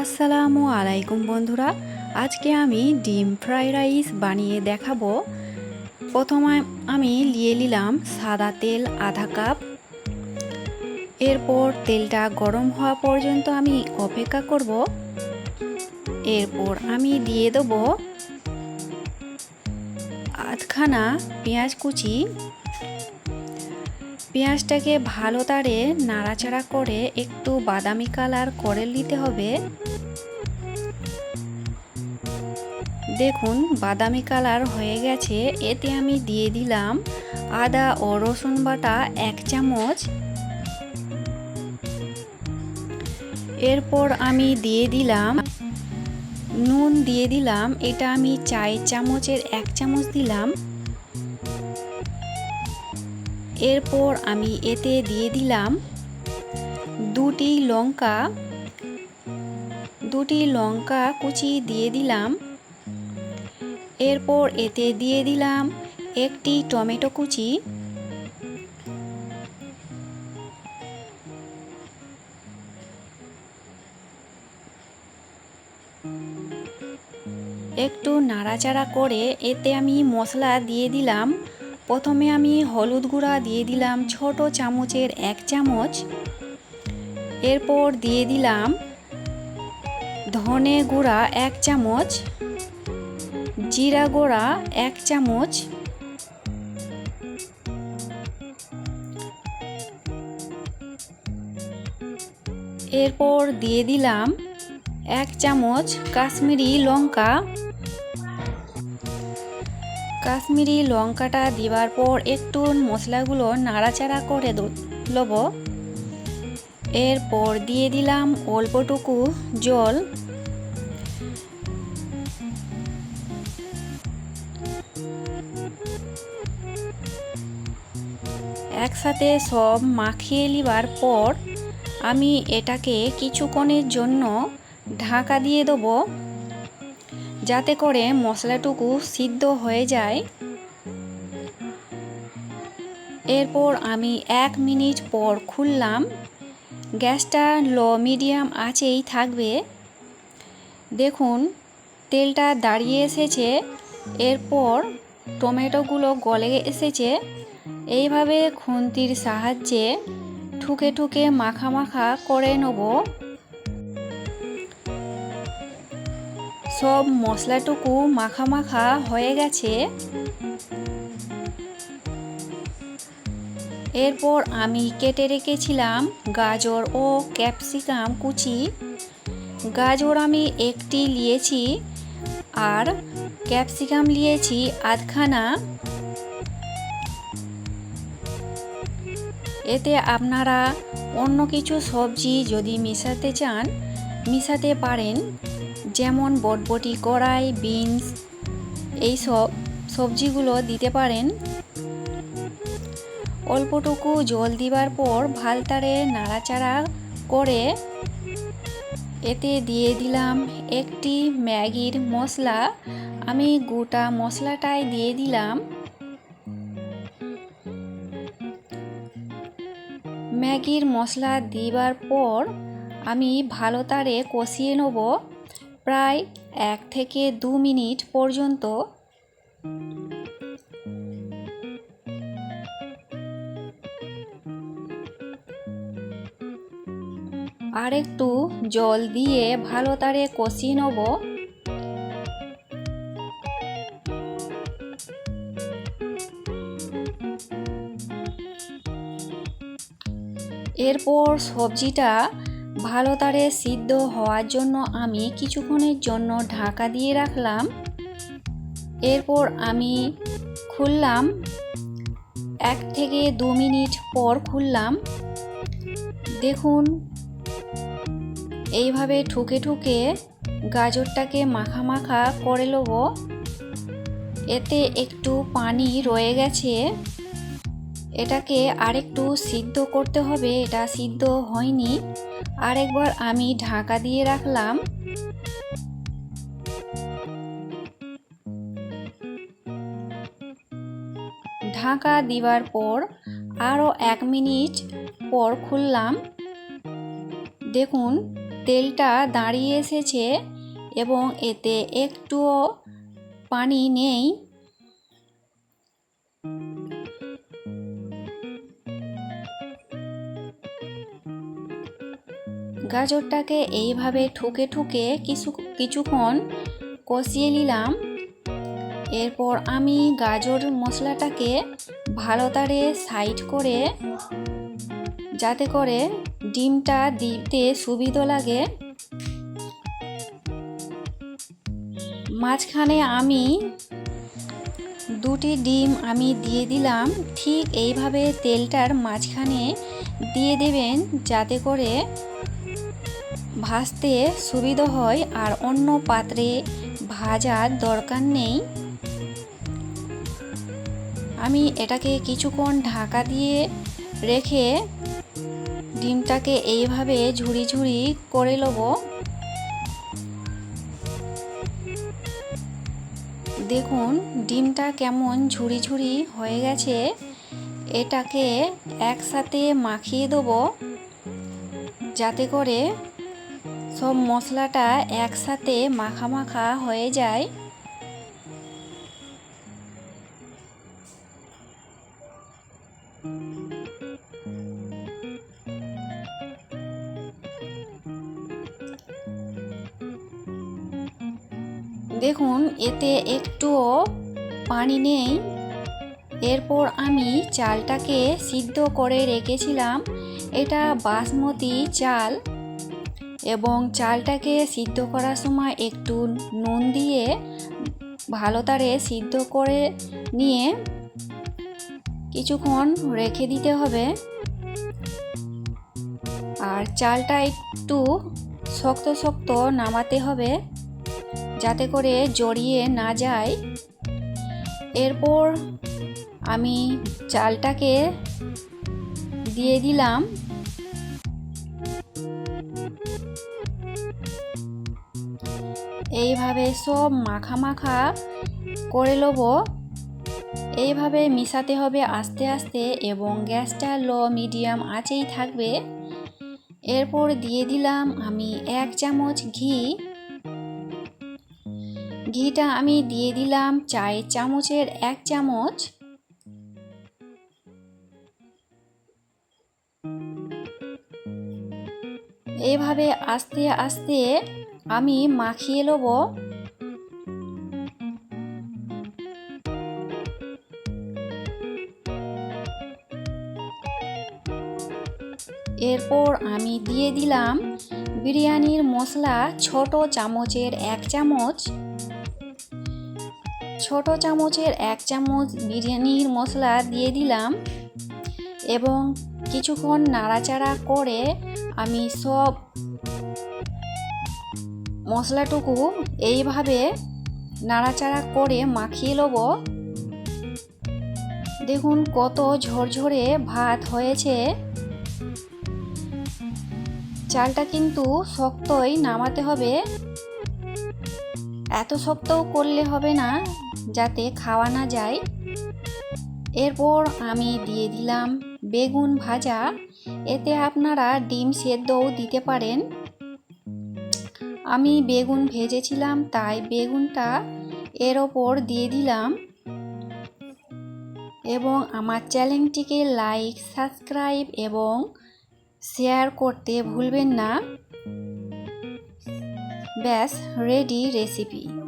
আসসালামু আলাইকুম বন্ধুরা। আজকে আমি ডিম ফ্রাই রাইস বানিয়ে দেখাবো। প্রথমে আমি নিয়ে নিলাম সাদা তেল আধা কাপ। এরপর তেলটা গরম হওয়া পর্যন্ত আমি অপেক্ষা করব। এরপর আমি দিয়ে দেবো আধখানা পেঁয়াজ কুচি। পেঁয়াজটাকে ভালো তারে নাড়াচাড়া করে একটু বাদামি কালার করে নিতে হবে। দেখুন, বাদামি কালার হয়ে গেছে। এতে আমি দিয়ে দিলাম আদা ও রসুন বাটা এক চামচ। এরপর আমি দিয়ে দিলাম, নুন দিয়ে দিলাম। এটা আমি চার চামচের এক চামচ দিলাম। এরপর আমি এতে দিয়ে দিলাম দুটি লঙ্কা দুটি লঙ্কা কুচি দিয়ে দিলাম। এরপর এতে দিয়ে দিলাম একটি টমেটো কুচি। একটু নাড়াচাড়া করে এতে আমি মশলা দিয়ে দিলাম। প্রথমে আমি হলুদ গুঁড়া দিয়ে দিলাম ছোট চামচের এক চামচ। এরপর দিয়ে দিলাম ধনে গুঁড়া এক চামচ, জিরা গুঁড়া এক চামচ, এরপর দিয়ে দিলাম এক চামচ কাশ্মীরি লঙ্কা। কাশ্মীরি লঙ্কাটা দেওয়ার পর একটু মশলাগুলো নাড়াচাড়া করে লব। এরপর দিয়ে দিলাম অল্পটুকু জল। একসাথে সব মাখিয়ে নেবার পর আমি এটাকে কিছুক্ষণের জন্য ঢাকা দিয়ে দেবো। যাতে করে মশলাটুকু সিদ্ধ হয়ে যায়। এরপর আমি এক মিনিট পর খুললাম। গ্যাসটা লো মিডিয়াম আছেই থাকবে। দেখুন, তেলটা দাঁড়িয়ে এসেছে। এরপর টমেটোগুলো গলে এসেছে। এইভাবে খুন্তির সাহায্যে ঠুকে ঠুকে মাখা মাখা করে নেব। সব মশলাটুকু মাখা মাখা হয়ে গেছে। এরপর আমি কেটে রেখেছিলাম গাজর ও ক্যাপসিকাম কুচি। গাজর আমি একটি নিয়েছি আর ক্যাপসিকাম নিয়েছি আধখানা। এতে আপনারা অন্য কিছু সবজি যদি মেশাতে চান, মিশাতে পারেন। যেমন বটবটি কড়াই, বিনস এইসব সবজিগুলো দিতে পারেন। অল্পটুকু জল দিবার পর ভালতারে নাড়াচাড়া করে এতে দিয়ে দিলাম একটি ম্যাগির মশলা। আমি গোটা মশলাটাই দিয়ে দিলাম। ম্যাগির মশলা দিবার পর আমি ভালো তারে কষিয়ে নেব। প্রায় এক থেকে দু মিনিট পর্যন্ত। আর একটু জল দিয়ে ভালো তারে কষিয়ে নেব। এরপর সবজিটা ভালো তারে সিদ্ধ হওয়ার জন্য আমি কিছুক্ষণের জন্য ঢাকা দিয়ে রাখলাম। এরপর আমি খুললাম। এক থেকে দু মিনিট পর খুললাম। দেখুন, এইভাবে ঠুকে ঠুকে গাজরটাকে মাখা মাখা করে নেব। এতে একটু পানি রয়ে গেছে। এটাকে আরেকটু সিদ্ধ করতে হবে, এটা সিদ্ধ হয়নি। আরেকবার আমি ঢাকা দিয়ে রাখলাম। ঢাকা দেওয়ার পর আরও এক মিনিট পর খুললাম। দেখুন, তেলটা দাঁড়িয়ে এসেছে এবং এতে একটুও পানি নেই। গাজরটাকে এইভাবে ঠুকে ঠুকে কিছু কিছুক্ষণ কষিয়ে নিলাম। এরপর আমি গাজর মশলাটাকে ভালো তারে সাইড করে, যাতে করে ডিমটা দিতে সুবিধা লাগে। মাঝখানে আমি দুটি ডিম আমি দিয়ে দিলাম। ঠিক এইভাবে তেলটার মাঝখানে দিয়ে দেবেন যাতে করে ভাজতে সুবিধা হয় আর অন্য পাত্রে ভাজার দরকার নেই। আমি এটাকে কিছুক্ষণ ঢাকা দিয়ে রেখে ডিমটাকে এইভাবে ঝুড়ি ঝুড়ি করে নেব। দেখুন, ডিমটা কেমন ঝুড়ি ঝুড়ি হয়ে গেছে। এটাকে একসাথে মাখিয়ে দেবো, যাতে করে সব মশলাটা একসাথে মাখা মাখা হয়ে যায়। দেখুন, এতে একটুও পানি নেই। এরপর আমি চালটাকে সিদ্ধ করে রেখেছিলাম। এটা বাসমতি চাল। এবং চালটাকে সিদ্ধ করার সময় একটু নুন দিয়ে ভালো তারে সিদ্ধ করে নিয়ে কিছুক্ষণ রেখে দিতে হবে। আর চালটা একটু শক্ত শক্ত নামাতে হবে যাতে করে জড়িয়ে না যায়। এরপর আমি চালটাকে দিয়ে দিলাম। এইভাবে সব মাখা মাখা করে নেব এইভাবে মিশাতে হবে আস্তে আস্তে এবং গ্যাসটা লো মিডিয়াম আঁচেই থাকবে। এরপর দিয়ে দিলাম আমি এক চামচ ঘি। ঘিটা আমি দিয়ে দিলাম চায়ের চামচের এক চামচ। এইভাবে আস্তে আস্তে আমি মাখিয়ে নেব। এরপর আমি দিয়ে দিলাম বিরিয়ানির মশলা ছোট চামচের এক চামচ। ছোট চামচের এক চামচ বিরিয়ানির মশলা দিয়ে দিলাম এবং কিছুক্ষণ নাড়াচাড়া করে আমি সব মশলাটুকু এইভাবে নাড়াচাড়া করে মাখিয়ে নেব। দেখুন কত ঝরঝরে ভাত হয়েছে। চালটা কিন্তু শক্তই নামাতে হবে। এত শক্তও করলে হবে না, যাতে খাওয়া না যায়। এরপর আমি দিয়ে দিলাম বেগুন ভাজা। এতে আপনারা ডিম সেদ্ধও দিতে পারেন। আমি বেগুন ভেজেছিলাম, তাই বেগুনটা এর ওপর দিয়ে দিলাম। এবং আমার চ্যানেলটিকে লাইক, সাবস্ক্রাইব এবং শেয়ার করতে ভুলবেন না। ব্যাস রেডি রেসিপি